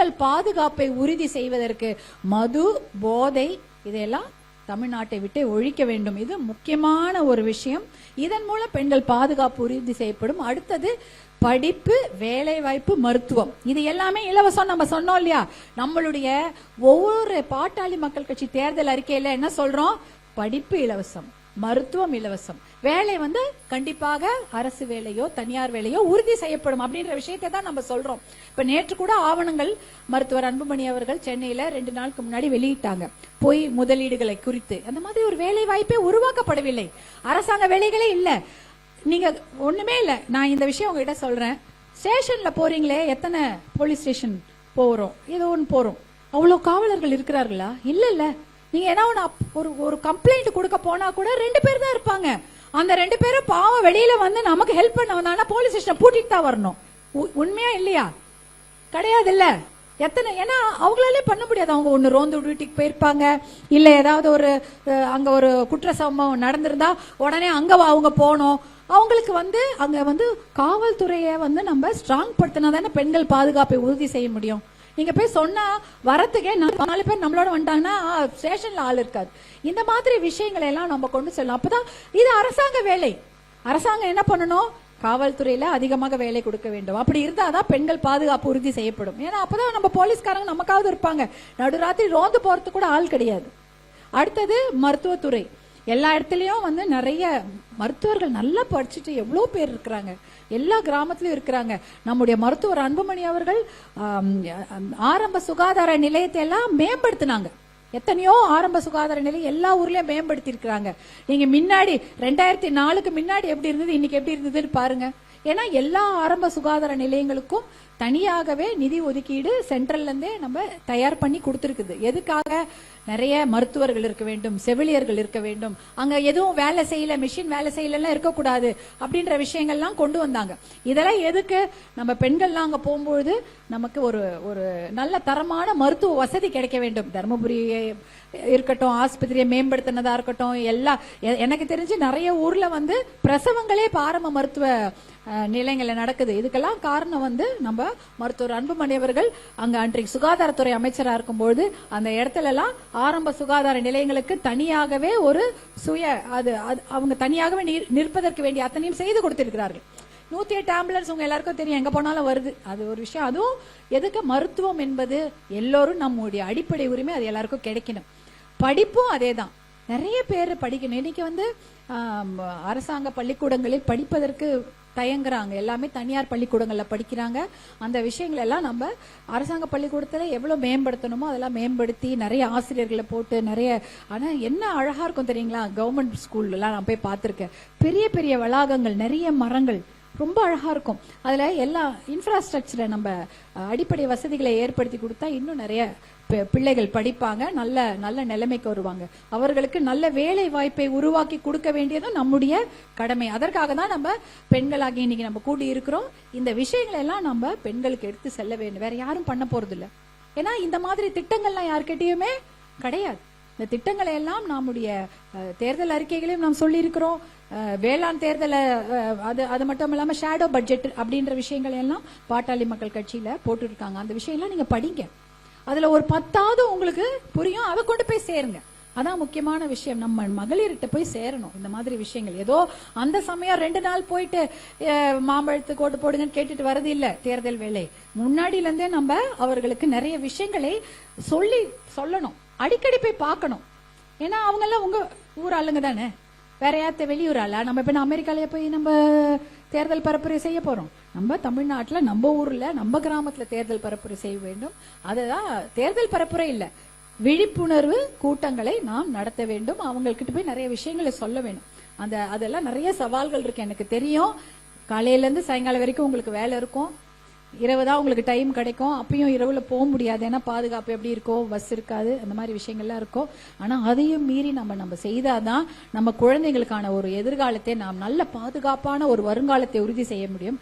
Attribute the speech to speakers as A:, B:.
A: பெண்கள் பாதுகாப்பை உறுதி செய்வதற்கு மது போதை இதையெல்லாம் தமிழ்நாட்டை விட்டு ஒழிக்க வேண்டும். இது முக்கியமான ஒரு விஷயம். இதன் மூலம் பெண்கள் பாதுகாப்பு உறுதி செய்யப்படும். அடுத்தது படிப்பு வேலை வாய்ப்பு மருத்துவம். இது எல்லாமே இலவசம் நம்ம சொன்னோம் இல்லையா? நம்மளுடைய ஒவ்வொரு பாட்டாளி மக்கள் கட்சி தேர்தல் அறிக்கையில என்ன சொல்றோம்? படிப்பு இலவசம். மருத்துவம் இலவசம். வேலை வந்து கண்டிப்பாக அரசு வேலையோ தனியார் வேலையோ உறுதி செய்யப்படும் அப்படின்ற விஷயத்தை தான் நம்ம சொல்றோம். இப்ப நேற்று கூட ஆவணங்கள் மருத்துவர் அன்புமணி அவர்கள் சென்னையில ரெண்டு நாளுக்கு முன்னாடி வெளியிட்டாங்க. பொய் முதலீடுகளை குறித்து. அந்த மாதிரி ஒரு வேலை வாய்ப்பே உருவாக்கப்படவில்லை. அரசாங்க வேலைகளே இல்ல. நீங்க ஒண்ணுமே இல்ல. நான் இந்த விஷயம் உங்ககிட்ட சொல்றேன். ஸ்டேஷன்ல போறீங்களே எத்தனை போலீஸ் ஸ்டேஷன் போறோம்? ஏதோ ஒன்று போறோம். அவ்வளவு காவலர்கள் இருக்கிறார்களா? இல்ல இல்ல. நீங்க ஏன்னா அப்- ஒரு ஒரு கம்ப்ளைண்ட் கொடுக்க போனா கூட ரெண்டு பேர் தான் இருப்பாங்க. அந்த ரெண்டு பேரும் பாவம் வெளியில வந்து நமக்கு ஹெல்ப் பண்ண வந்தாங்கன்னா போலீஸ் ஸ்டேஷன் பூட்டிட்டு தான் வரணும். உ- உண்மையா இல்லையா? கிடையாது இல்ல எத்தனை ஏன்னா அவங்களாலே பண்ண முடியாது. அவங்க ஒன்று ரோந்து டியூட்டிக்கு போயிருப்பாங்க. இல்ல ஏதாவது ஒரு அங்கே அங்க ஒரு குற்ற சம்பவம் நடந்திருந்தா உடனே அங்க அவங்க போகணும். அவங்களுக்கு வந்து அங்க வந்து காவல்துறையை வந்து நம்ம ஸ்ட்ராங் படுத்தினா தானே பெண்கள் பாதுகாப்பை உறுதி செய்ய முடியும். நீங்க போய் சொன்னா வரத்துக்கே நாலு நாலு பேர் நம்மளோட வந்துட்டாங்கன்னா ஸ்டேஷன்ல ஆள் இருக்காது. இந்த மாதிரி விஷயங்களை எல்லாம் நம்ம கொண்டு செல்லலாம் அப்பதான் இது அரசாங்க வேலை. அரசாங்கம் என்ன பண்ணணும்? காவல்துறையில அதிகமாக வேலை கொடுக்க வேண்டும். அப்படி இருந்தாதான் பெண்கள் பாதுகாப்பு உறுதி செய்யப்படும். ஏன்னா அப்பதான் நம்ம போலீஸ்காரங்க நமக்காவது இருப்பாங்க. நடுராத்திரி ரோந்து போறதுக்கு கூட ஆள் கிடையாது. அடுத்தது மருத்துவத்துறை. எல்லா இடத்துலயும் வந்து நிறைய மருத்துவர்கள் நல்லா படிச்சுட்டு எவ்வளவு பேர் இருக்கிறாங்க. எல்லா கிராமத்திலும் இருக்கிறாங்க. நம்முடைய மருத்துவர் அன்புமணி அவர்கள் ஆரம்ப சுகாதார நிலையத்தை எல்லாம் மேம்படுத்தினாங்க. எத்தனையோ ஆரம்ப சுகாதார நிலையம் எல்லா ஊர்லயும் மேம்படுத்தி இருக்கிறாங்க நீங்க முன்னாடி ரெண்டாயிரத்தி நாலுக்கு முன்னாடி எப்படி இருந்தது இன்னைக்கு எப்படி இருந்ததுன்னு பாருங்க. ஏன்னா எல்லா ஆரம்ப சுகாதார நிலையங்களுக்கும் தனியாகவே நிதி ஒதுக்கீடு சென்ட்ரல்ல இருந்தே நம்ம தயார் பண்ணி கொடுத்துருக்குது. எதுக்காக நிறைய மருத்துவர்கள் இருக்க வேண்டும் செவிலியர்கள் இருக்க வேண்டும் அங்க எதுவும் வேலை செய்யல மிஷின் வேலை செய்யலாம் இருக்கக்கூடாது அப்படின்ற விஷயங்கள்லாம் கொண்டு வந்தாங்க. இதெல்லாம் எதுக்கு? நம்ம பெண்கள்லாம் அங்க போகும்பொழுது நமக்கு ஒரு ஒரு நல்ல தரமான மருத்துவ வசதி கிடைக்க வேண்டும். தருமபுரி இருக்கட்டும் ஆஸ்பத்திரியை மேம்படுத்தினதா இருக்கட்டும் எல்லா எனக்கு தெரிஞ்சு நிறைய ஊர்ல வந்து பிரசவங்களே பாரம்ப மருத்துவ அஹ், நடக்குது. இதுக்கெல்லாம் காரணம் வந்து நம்ம மருத்துவர் அன்புமணி அவர்கள். அங்க அன்றைக்கு சுகாதாரத்துறை அமைச்சராக இருக்கும்போது அந்த இடத்துல எல்லாம் ஆரம்ப சுகாதார நிலையங்களுக்கு தனியாகவே ஒரு சுய அது அது- அவங்க தனியாகவே நிற்பதற்கு வேண்டிய அத்தனையும் செய்து கொடுத்திருக்கிறார்கள். நூத்தி எட்டு ஆம்புலன்ஸ் உங்க எல்லாருக்கும் தெரியும். எங்க போனாலும் வருது. அது ஒரு விஷயம். அதுவும் எதுக்கு மருத்துவம் என்பது எல்லோரும் நம்முடைய அடிப்படை உரிமை அது எல்லாருக்கும் கிடைக்கணும். படிப்பும் அதேதான். நிறைய பேர் படிக்கணும். இன்னைக்கு வந்து அரசாங்க பள்ளிக்கூடங்களில் படிப்பதற்கு தயங்குறாங்க. எல்லாமே தனியார் பள்ளிக்கூடங்கள்ல படிக்கிறாங்க. அந்த விஷயங்கள் எல்லாம் நம்ம அரசாங்க பள்ளிக்கூடத்துல எவ்வளவு மேம்படுத்தணுமோ அதெல்லாம் மேம்படுத்தி நிறைய ஆசிரியர்களை போட்டு நிறைய ஆனா என்ன அழகா இருக்கும் தெரியுங்களா? கவர்மெண்ட் ஸ்கூல்லாம் நான் போய் பார்த்திருக்கேன். பெரிய பெரிய வளாகங்கள் நிறைய மரங்கள். ரொம்ப அழகா இருக்கும். அதுல எல்லா இன்ஃப்ராஸ்ட்ரக்சரை நம்ம அடிப்படை வசதிகளை ஏற்படுத்தி கொடுத்தா இன்னும் நிறைய பிள்ளைகள் படிப்பாங்க. நல்ல நல்ல நிலைமைக்கு வருவாங்க. அவர்களுக்கு நல்ல வேலை வாய்ப்பை உருவாக்கி கொடுக்க வேண்டியதும் நம்முடைய கடமை. அதற்காக தான் நம்ம பெண்களாகி இன்னைக்கு நம்ம கூடி இருக்கிறோம். இந்த விஷயங்களை எல்லாம் நம்ம பெண்களுக்கு எடுத்து செல்ல வேண்டும். வேற யாரும் பண்ண போறது இல்லை ஏன்னா இந்த மாதிரி திட்டங்கள்லாம் யார்கிட்டயுமே கிடையாது. இந்த திட்டங்களை எல்லாம் நம்முடைய தேர்தல் அறிக்கைகளையும் நாம் சொல்லியிருக்கிறோம். வேளாண் தேர்தல அது அது மட்டும் இல்லாம ஷேடோ பட்ஜெட் அப்படின்ற விஷயங்களை எல்லாம் பாட்டாளி மக்கள் கட்சியில போட்டுருக்காங்க. அந்த விஷயம்லாம் நீங்க படிங்க. அதுல ஒரு பத்தாவது உங்களுக்கு புரியும். அதை கொண்டு போய் சேருங்க. அதான் முக்கியமான விஷயம். நம்ம மகளிர்கிட்ட போய் சேரணும். இந்த மாதிரி விஷயங்கள். ஏதோ அந்த சமயம் ரெண்டு நாள் போயிட்டு மாம்பழத்துக்கு ஓட்டு போடுங்கன்னு கேட்டுட்டு வரது இல்ல. தேர்தல் வேலை முன்னாடியில இருந்தே நம்ம அவர்களுக்கு நிறைய விஷயங்களை சொல்லி சொல்லணும். அடிக்கடி போய் பார்க்கணும். ஏன்னா அவங்க எல்லாம் உங்க ஊர் ஆளுங்க தானே? வேற யார்த்த வெளியூர் ஆளா? நம்ம இப்ப அமெரிக்காலயே போய் நம்ம தேர்தல் பரப்புரை செய்ய போறோம். நம்ம தமிழ்நாட்டுல நம்ம ஊர்ல நம்ம கிராமத்துல தேர்தல் பரப்புரை செய்ய வேண்டும். அதுதான் தேர்தல் பரப்புரை இல்ல. விழிப்புணர்வு கூட்டங்களை நாம் நடத்த வேண்டும். அவங்கக்கிட்ட போய் நிறைய விஷயங்களை சொல்ல வேண்டும். அந்த அதெல்லாம் நிறைய சவால்கள் இருக்கு. எனக்கு தெரியும். காலையில இருந்து சாயங்காலம் வரைக்கும் உங்களுக்கு வேலை இருக்கும். இரவு தான் உங்களுக்கு டைம் கிடைக்கும். அப்பயும் இரவுல போக முடியாது. ஏன்னா பாதுகாப்பு எப்படி இருக்கும் பஸ் இருக்காது அந்த மாதிரி விஷயங்கள்லாம் இருக்கும். ஆனா அதையும் மீறி நம்ம நம்ம செய்தாதான் நம்ம குழந்தைங்களுக்கான ஒரு எதிர்காலத்தை நாம் நல்ல பாதுகாப்பான ஒரு வருங்காலத்தை உறுதி செய்ய முடியும்.